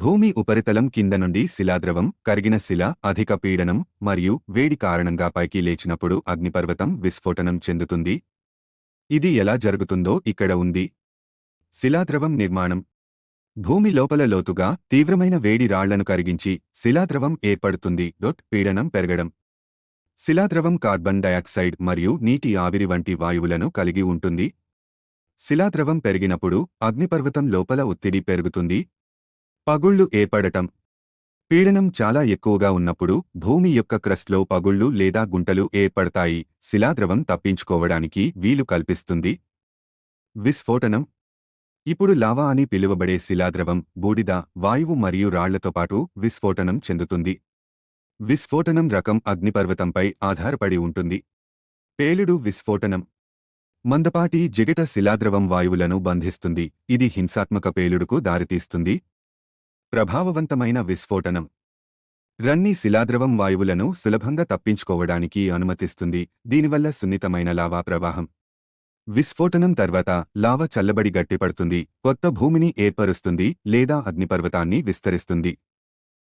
భూమి ఉపరితలం కింద నుండి శిలాద్రవం కరిగిన శిల అధిక పీడనం మరియు వేడి కారణంగా పైకి లేచినప్పుడు అగ్నిపర్వతం విస్ఫోటనం చెందుతుంది. ఇది ఎలా జరుగుతుందో ఇక్కడ ఉంది. శిలాద్రవం నిర్మాణం. భూమి లోపల లోతుగా తీవ్రమైన వేడి రాళ్ళను కరిగించి శిలాద్రవం ఏర్పడుతుంది. డొట్ పీడనం పెరగడం. శిలాద్రవం కార్బన్ డయాక్సైడ్ మరియు నీటి ఆవిరి వంటి వాయువులను కలిగి ఉంటుంది. శిలాద్రవం పెరిగినప్పుడు అగ్నిపర్వతం లోపల ఒత్తిడి పెరుగుతుంది. పగుళ్ళు ఏర్పడటం. పీడనం చాలా ఎక్కువగా ఉన్నప్పుడు భూమి యొక్క క్రస్ట్లో పగుళ్ళు లేదా గుంటలు ఏర్పడతాయి. శిలాద్రవం తప్పించుకోవడానికి వీలు కల్పిస్తుంది. విస్ఫోటనం. ఇప్పుడు లావా అని పిలువబడే శిలాద్రవం బూడిద వాయువు మరియు రాళ్ళతో పాటు విస్ఫోటనం చెందుతుంది. విస్ఫోటనం రకం అగ్నిపర్వతంపై ఆధారపడి ఉంటుంది. పేలుడు విస్ఫోటనం. మందపాటి జిగట శిలాద్రవం వాయువులను బంధిస్తుంది. ఇది హింసాత్మక పేలుడుకు దారితీస్తుంది. ప్రభావవంతమైన విస్ఫోటనం. రన్ని శిలాద్రవం వాయువులను సులభంగా తప్పించుకోవడానికి అనుమతిస్తుంది. దీనివల్ల సున్నితమైన లావా ప్రవాహం. విస్ఫోటనం తర్వాత లావ చల్లబడి గట్టిపడుతుంది. కొత్త భూమిని ఏర్పరుస్తుంది లేదా అగ్నిపర్వతాన్ని విస్తరిస్తుంది.